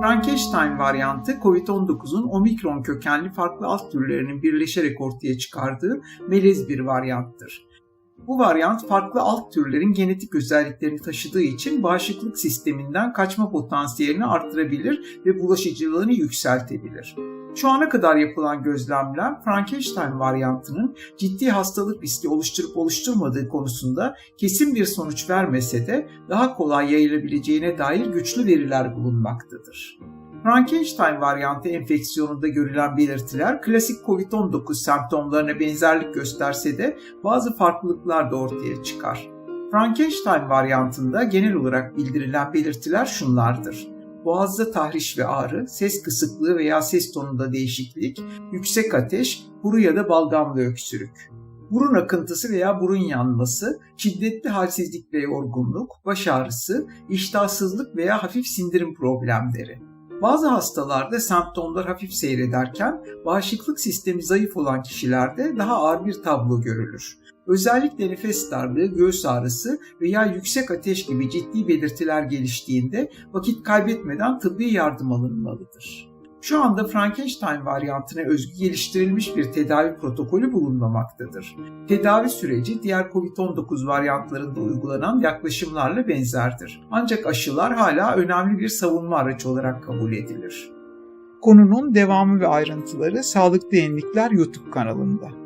Frankenstein varyantı COVID-19'un omikron kökenli farklı alt türlerinin birleşerek ortaya çıkardığı melez bir varyanttır. Bu varyant farklı alt türlerin genetik özelliklerini taşıdığı için bağışıklık sisteminden kaçma potansiyelini artırabilir ve bulaşıcılığını yükseltebilir. Şu ana kadar yapılan gözlemler Frankenstein varyantının ciddi hastalık riski oluşturup oluşturmadığı konusunda kesin bir sonuç vermese de daha kolay yayılabileceğine dair güçlü veriler bulunmaktadır. Frankenstein varyantı enfeksiyonunda görülen belirtiler klasik COVID-19 semptomlarına benzerlik gösterse de bazı farklılıklar da ortaya çıkar. Frankenstein varyantında genel olarak bildirilen belirtiler şunlardır. Boğazda tahriş ve ağrı, ses kısıklığı veya ses tonunda değişiklik, yüksek ateş, kuru ya da balgamlı öksürük. Burun akıntısı veya burun yanması, şiddetli halsizlik ve yorgunluk, baş ağrısı, iştahsızlık veya hafif sindirim problemleri. Bazı hastalarda semptomlar hafif seyrederken bağışıklık sistemi zayıf olan kişilerde daha ağır bir tablo görülür. Özellikle nefes darlığı, göğüs ağrısı veya yüksek ateş gibi ciddi belirtiler geliştiğinde vakit kaybetmeden tıbbi yardım alınmalıdır. Şu anda Frankenstein varyantına özgü geliştirilmiş bir tedavi protokolü bulunmamaktadır. Tedavi süreci diğer COVID-19 varyantlarında uygulanan yaklaşımlarla benzerdir. Ancak aşılar hala önemli bir savunma aracı olarak kabul edilir. Konunun devamı ve ayrıntıları Sağlıklı Yenilikler YouTube kanalında.